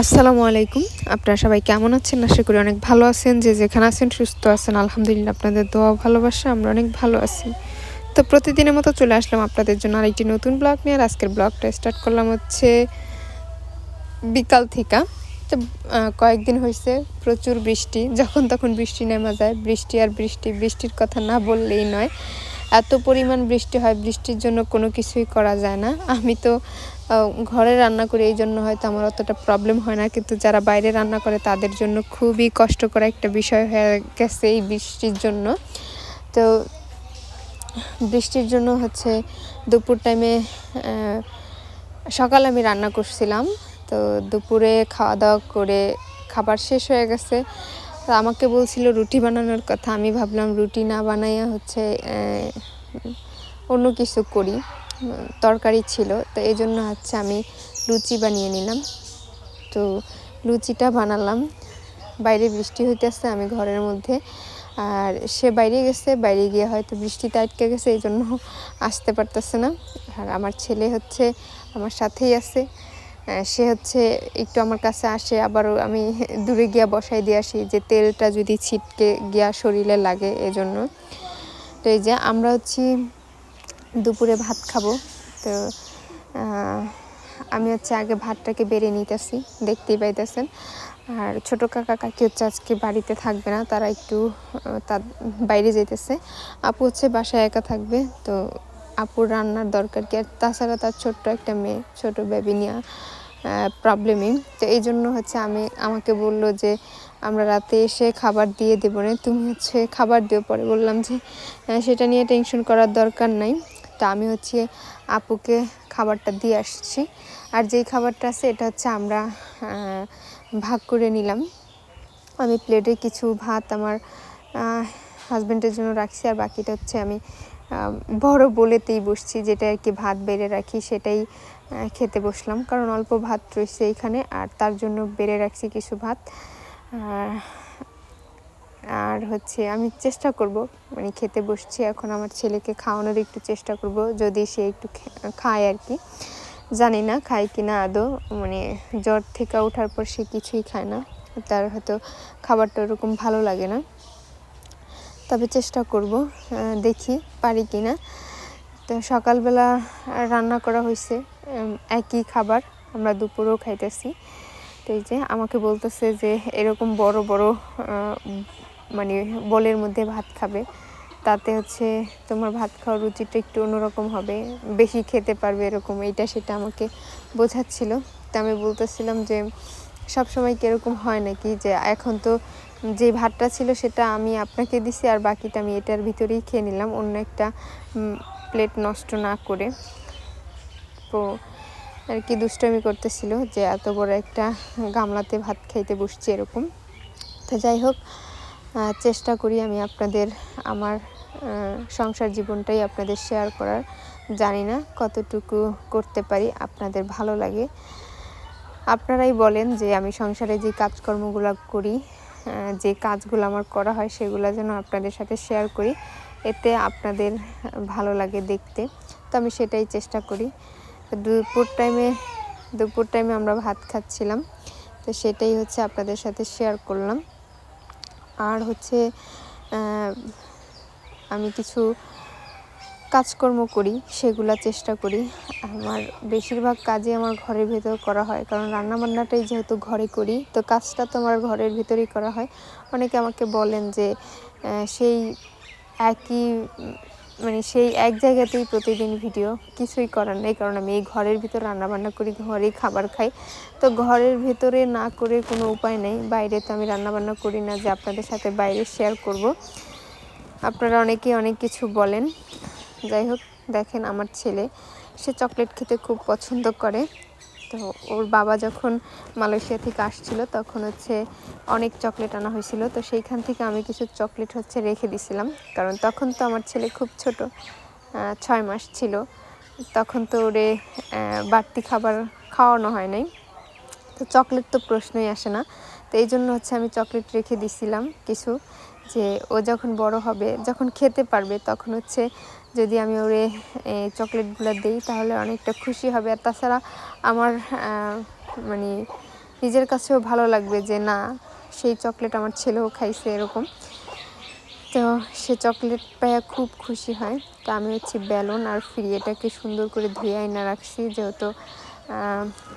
আসসালামু আলাইকুম। আপনারা সবাই কেমন আছেন? আশা করি অনেক ভালো আছেন। যে যেখানে আছেন সুস্থ আছেন। আলহামদুলিল্লাহ আপনাদের দোয়া ভালোবাসা, আমরা অনেক ভালো আছি। তো প্রতিদিনের মতো চলে আসলাম আপনাদের জন্য আরেকটি নতুন ব্লগ নিয়ে। আর আজকের ব্লগটা স্টার্ট করলাম হচ্ছে বিকাল থেকে। তো কয়েকদিন হয়েছে প্রচুর বৃষ্টি। যখন তখন বৃষ্টি নেমে যায়। বৃষ্টি আর বৃষ্টি, বৃষ্টির কথা না বললেই নয়। এত পরিমাণ বৃষ্টি হয়, বৃষ্টির জন্য কোনো কিছুই করা যায় না। আমি তো ঘরে রান্না করি, এই জন্য হয়তো আমার অতটা প্রবলেম হয় না। কিন্তু যারা বাইরে রান্না করে, তাদের জন্য খুবই কষ্টকর একটা বিষয় হয়ে গেছে এই বৃষ্টির জন্য। তো বৃষ্টির জন্য হচ্ছে দুপুর টাইমে সকালে আমি রান্না করছিলাম। তো দুপুরে খাওয়া দাওয়া করে খাবার শেষ হয়ে গেছে। তো আমাকে বলছিল রুটি বানানোর কথা। আমি ভাবলাম রুটি না বানাইয়া হচ্ছে অন্য কিছু করি। তরকারি ছিল, তো এই জন্য হচ্ছে আমি লুচি বানিয়ে নিলাম। তো লুচিটা বানালাম। বাইরে বৃষ্টি হইতেছে, আমি ঘরের মধ্যে। আর সে বাইরে গেছে, বাইরে গিয়ে হয়তো বৃষ্টিতে আটকে গেছে, এই জন্য আসতে পারতেছে না। আর আমার ছেলে হচ্ছে আমার সাথেই আছে। সে হচ্ছে একটু আমার কাছে আসে, আবারও আমি দূরে গিয়া বসাই দিয়ে আসি যে তেলটা যদি ছিটকে গিয়া শরীরে লাগে এজন্য। তো এই যে আমরা হচ্ছি দুপুরে ভাত খাব, তো আমি হচ্ছে আগে ভাতটাকে বেড়ে নিতেছি, দেখতেই পাইতেছেন। আর ছোটো কাকা কাকি হচ্ছে আজকে বাড়িতে থাকবে না, তারা একটু তার বাইরে যেতেছে আপু হচ্ছে বাসায় একা থাকবে, তো আপুর রান্নার দরকার কি? আর তাছাড়া তার ছোট্ট একটা মেয়ে, ছোট বেবি নিয়ে প্রবলেমই তো এই জন্য হচ্ছে আমি, আমাকে বলল যে, আমরা রাতে এসে খাবার দিয়ে দেবো না। তুমি হচ্ছে খাবার দিও পরে। বললাম যে সেটা নিয়ে টেনশন করার দরকার নাই। তো আমি হচ্ছে আপুকে খাবারটা দিয়ে আসছি। আর যেই খাবারটা আছে, এটা হচ্ছে আমরা ভাগ করে নিলাম। আমি প্লেটে কিছু ভাত আমার হাজব্যান্ডের জন্য রাখছি। আর বাকিটা হচ্ছে আমি বড় বলেতেই বসছি, যেটা আর কি ভাত বেড়ে রাখি সেটাই খেতে বসলাম। কারণ অল্প ভাত রয়েছে এখানে, আর তার জন্য বেড়ে রাখছি কিছু ভাত। আর হচ্ছে আমি চেষ্টা করব মানে খেতে বসছি, এখন আমার ছেলেকে খাওয়ানোর একটু চেষ্টা করব, যদি সে একটু খায় আর কি। জানি না খায় কি না আদৌ মানে জ্বর থেকে ওঠার পর সে কিছুই খায় না। তার হয়তো খাবারটা ওরকম ভালো লাগে না। তবে চেষ্টা করব দেখি পারি কি না তো সকালবেলা রান্না করা হয়েছে একই খাবার আমরা দুপুরেও খাইতেছি। তো এই যে আমাকে বলতেছে যে এরকম বড় বড় মানে বলের মধ্যে ভাত খাবে। তাতে হচ্ছে তোমার ভাত খাওয়ার রুচিটা একটু অন্যরকম হবে, বেশি খেতে পারবে এরকম, এইটা সেটা আমাকে বোঝাচ্ছিল। তো আমি বলতেছিলাম যে সব সময় কীরকম হয় নাকি? যে এখন তো যে ভাতটা ছিল সেটা আমি আপনাকে দিছি আর বাকিটা আমি এটার ভিতরেই খেয়ে নিলাম। অন্য একটা প্লেট নষ্ট না করে। তো আর কি দুষ্টামি করতেছিল যে এত বড় একটা গামলাতে ভাত খাইতে বসছি এরকম। তো যাই হোক চেষ্টা করি আমি আপনাদের আমার সংসার জীবনটাই আপনাদের শেয়ার করার। জানি না কতটুকু করতে পারি, আপনাদের ভালো লাগে। আপনারাই বলেন যে আমি সংসারে যে কাজকর্মগুলো করি যে কাজগুলো আমার করা হয় সেগুলো যেন আপনাদের সাথে শেয়ার করি। এতে আপনাদের ভালো লাগে দেখতে। তো আমি সেটাই চেষ্টা করি। দুপুর টাইমে দুপুর টাইমে আমরা ভাত খাচ্ছিলাম। তো সেটাই হচ্ছে আপনাদের সাথে শেয়ার করলাম। আর হচ্ছে আমি কিছু কাজকর্ম করি, সেগুলা চেষ্টা করি। আমার বেশিরভাগ কাজই আমার ঘরের ভেতর করা হয়, কারণ রান্নাবান্নাটাই যেহেতু ঘরে করি, তো কাজটা তো আমার ঘরের ভিতরেই করা হয়। অনেকে আমাকে বলেন যে সেই একই মানে সেই এক জায়গাতেই প্রতিদিন ভিডিও, কিছুই করার নেই, কারণ আমি এই ঘরের ভিতর রান্নাবান্না করি, ঘরেই খাবার খাই। তো ঘরের ভেতরে না করে কোনো উপায় নেই, বাইরে তো আমি রান্নাবান্না করি না, যে আপনাদের সাথে বাইরে শেয়ার করব। আপনারা অনেকেই অনেক কিছু বলেন। যাই হোক, দেখেন আমার ছেলে, সে চকলেট খেতে খুব পছন্দ করে। তো ওর বাবা যখন মালয়েশিয়া থেকে আসছিল, তখন হচ্ছে অনেক চকলেট আনা হয়েছিল। তো সেইখান থেকে আমি কিছু চকলেট হচ্ছে রেখে দিছিলাম। কারণ তখন তো আমার ছেলে খুব ছোট ছয় মাস ছিল। তখন তো ওরে বাড়তি খাবার খাওয়ানো হয় নাই। তো চকলেট তো প্রশ্নই আসে না। তো এই জন্য হচ্ছে আমি চকলেট রেখে দিছিলাম কিছু, যে ও যখন বড় হবে, যখন খেতে পারবে, তখন হচ্ছে যদি আমি ওরে চকলেটগুলো দিই, তাহলে অনেকটা খুশি হবে। আর তাছাড়া আমার মানে নিজের কাছেও ভালো লাগবে যে, না, সেই চকলেট আমার ছেলেও খাইছে এরকম। তো সে চকলেট পাইয়া খুব খুশি হয়। তো আমি হচ্ছে বেলুন আর ফ্রি এটাকে সুন্দর করে ধুয়ে আইনা রাখছি, যেহেতু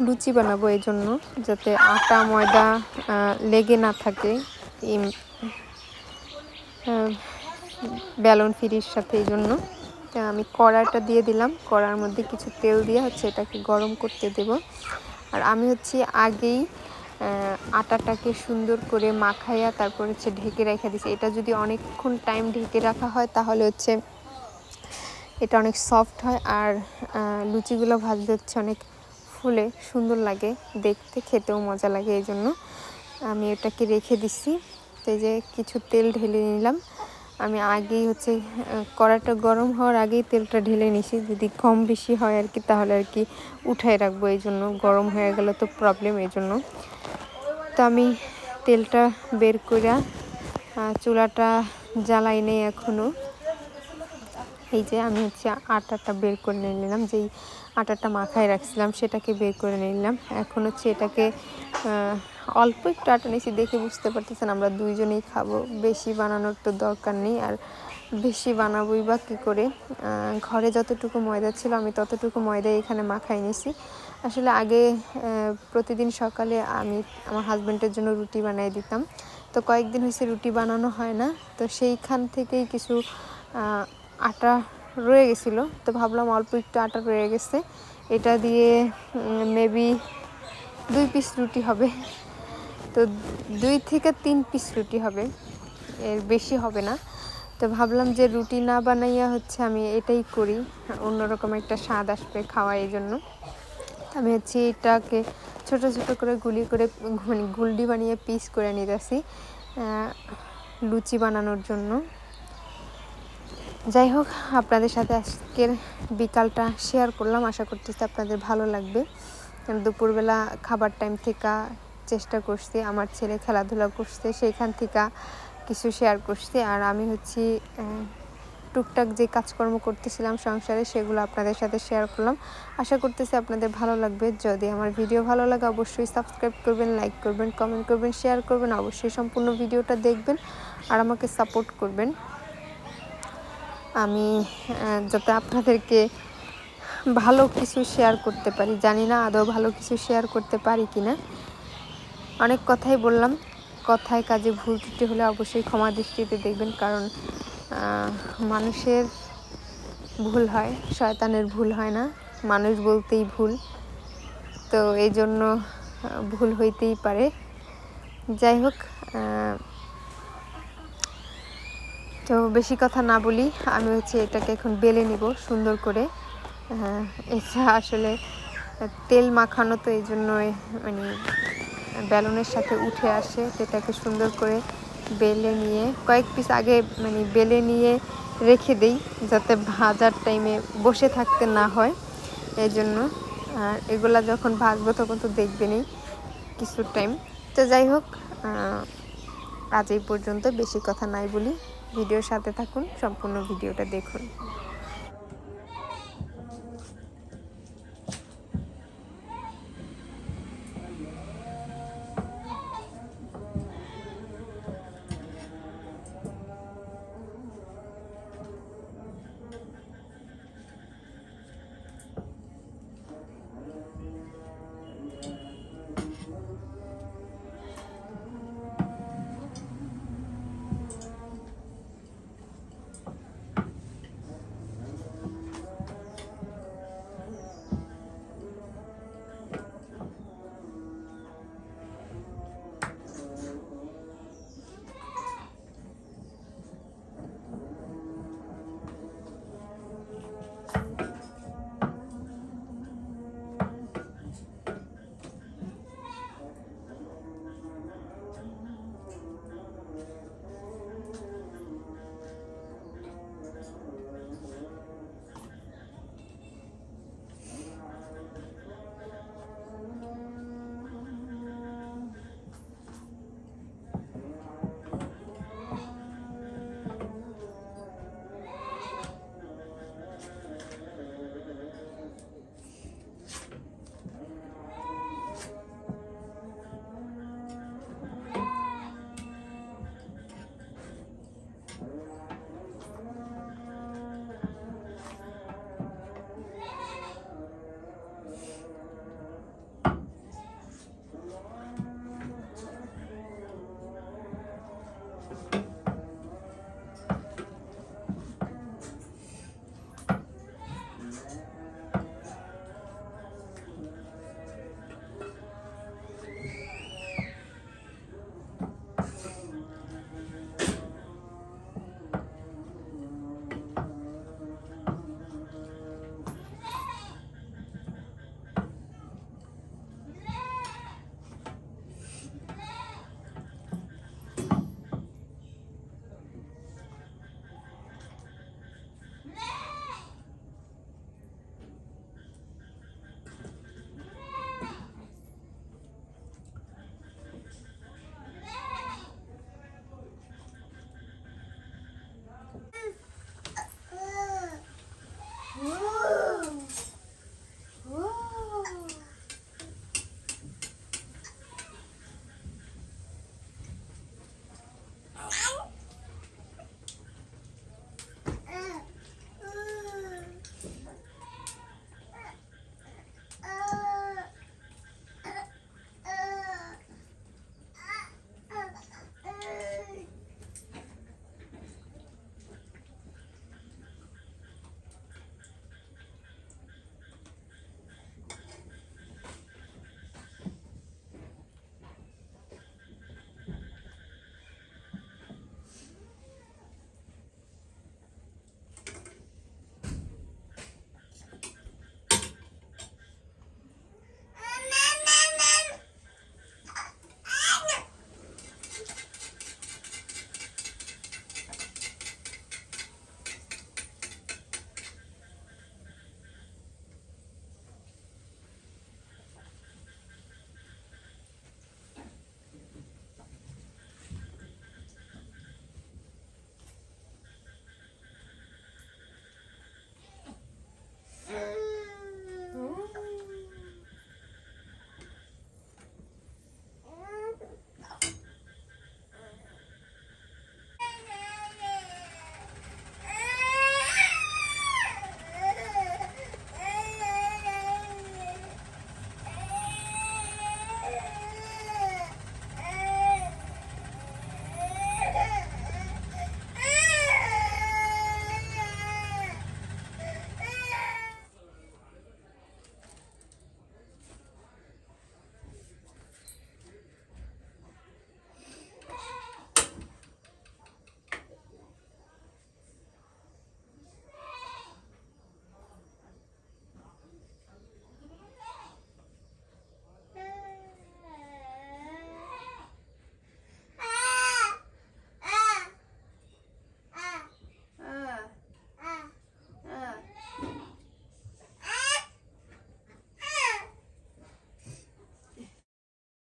লুচি বানাবো এই জন্য যাতে আটা, ময়দা লেগে না থাকে। বেলুন ফ্রির সাথে এই জন্য। আমি কড়াটা দিয়ে দিলাম। কড়ার মধ্যে কিছু তেল দিয়ে হচ্ছে এটাকে গরম করতে দেব। আর আমি হচ্ছে আগেই আটাটাকে সুন্দর করে মাখাইয়া তারপর হচ্ছে ঢেকে রেখে দিছি। এটা যদি অনেকক্ষণ টাইম ঢেকে রাখা হয়, তাহলে হচ্ছে এটা অনেক সফট হয় আর লুচিগুলো ভাজতে হচ্ছে অনেক ফুলে সুন্দর লাগে। দেখতে খেতেও মজা লাগে এই জন্য আমি এটাকে রেখে দিছি। তো যে কিছু তেল ঢেলে নিলাম। আমি আগেই হচ্ছে কড়াটা গরম হওয়ার আগেই তেলটা ঢেলে নিছি। যদি কম বেশি হয় আর কি, তাহলে আর কি উঠাই রাখব। এই জন্য গরম হয়ে গেলে তো প্রবলেম এই জন্য। তো আমি তেলটা বের করে চুলাটা জ্বালাই নেই এখনও এই যে আমি হচ্ছে আটাটা বের করে নিয়ে নিলাম। যেই আটাটা মাখায় রাখছিলাম, সেটাকে বের করে নিলাম। এখন হচ্ছে এটাকে অল্প একটু আটা নিয়েছি, দেখে বুঝতে পারতেছেন আমরা দুইজনেই খাব। বেশি বানানোর তো দরকার নেই, আর বেশি বানাবোই বা কী করে? ঘরে যতটুকু ময়দা ছিল আমি ততটুকু ময়দা এখানে মাখাই নিয়েছি। আসলে আগে প্রতিদিন সকালে আমি আমার হাজব্যান্ডের জন্য রুটি বানাই দিতাম। তো কয়েকদিন হয়েছে রুটি বানানো হয় না, তো সেইখান থেকেই কিছু আটা রয়ে গেছিল। তো ভাবলাম অল্প একটু আটা রয়ে গেছে। এটা দিয়ে মেবি দুই পিস রুটি হবে। তো দুই থেকে তিন পিস রুটি হবে। এর বেশি হবে না। তো ভাবলাম যে রুটি না বানাইয়া হচ্ছে আমি এটাই করি। অন্যরকম একটা স্বাদ আসবে খাওয়া এই জন্য। আমি হচ্ছে এটাকে ছোট ছোট করে গুলি করে মানে গুলডি বানিয়ে পিস করে নিতেছি লুচি বানানোর জন্য। যাই হোক, আপনাদের সাথে আজকের বিকালটা শেয়ার করলাম। আশা করতেছি আপনাদের ভালো লাগবে। দুপুরবেলা খাবার টাইম থেকে চেষ্টা করছি, আমার ছেলে খেলাধুলা করছে, সেইখান থেকে কিছু শেয়ার করছি। আর আমি হচ্ছি টুকটাক যে কাজকর্ম করতেছিলাম সংসারে, সেগুলো আপনাদের সাথে শেয়ার করলাম। আশা করতেছি আপনাদের ভালো লাগবে। যদি আমার ভিডিও ভালো লাগে, অবশ্যই সাবস্ক্রাইব করবেন লাইক করবেন কমেন্ট করবেন শেয়ার করবেন, অবশ্যই সম্পূর্ণ ভিডিওটা দেখবেন আর আমাকে সাপোর্ট করবেন। আমি যাতে আপনাদেরকে ভালো কিছু শেয়ার করতে পারি। জানি না আদৌ ভালো কিছু শেয়ার করতে পারি কি না অনেক কথাই বললাম। কথায় কাজে ভুল ত্রুটি হলে অবশ্যই ক্ষমা দৃষ্টিতে দেখবেন, কারণ মানুষের ভুল হয়, শয়তানের ভুল হয় না। মানুষ বলতেই ভুল। তো এই জন্য ভুল হইতেই পারে। যাই হোক তো বেশি কথা না বলি, আমি হচ্ছে এটাকে এখন বেলে নিব সুন্দর করে। এটা আসলে তেল মাখানো তো এই জন্যই মানে বেলুনের সাথে উঠে আসে, সেটাকে সুন্দর করে বেলে নিয়ে, কয়েক পিস আগে মানে বেলে নিয়ে রেখে দেই, যাতে ভাজার টাইমে বসে থাকতে না হয়। এই জন্য আর এগুলা যখন ভাজবো তখন তো দেখবেনই কিছু টাইম তো যাই হোক আজ এই পর্যন্ত, বেশি কথা নাই বলি। ভিডিওর সাথে থাকুন, সম্পূর্ণ ভিডিওটা দেখুন।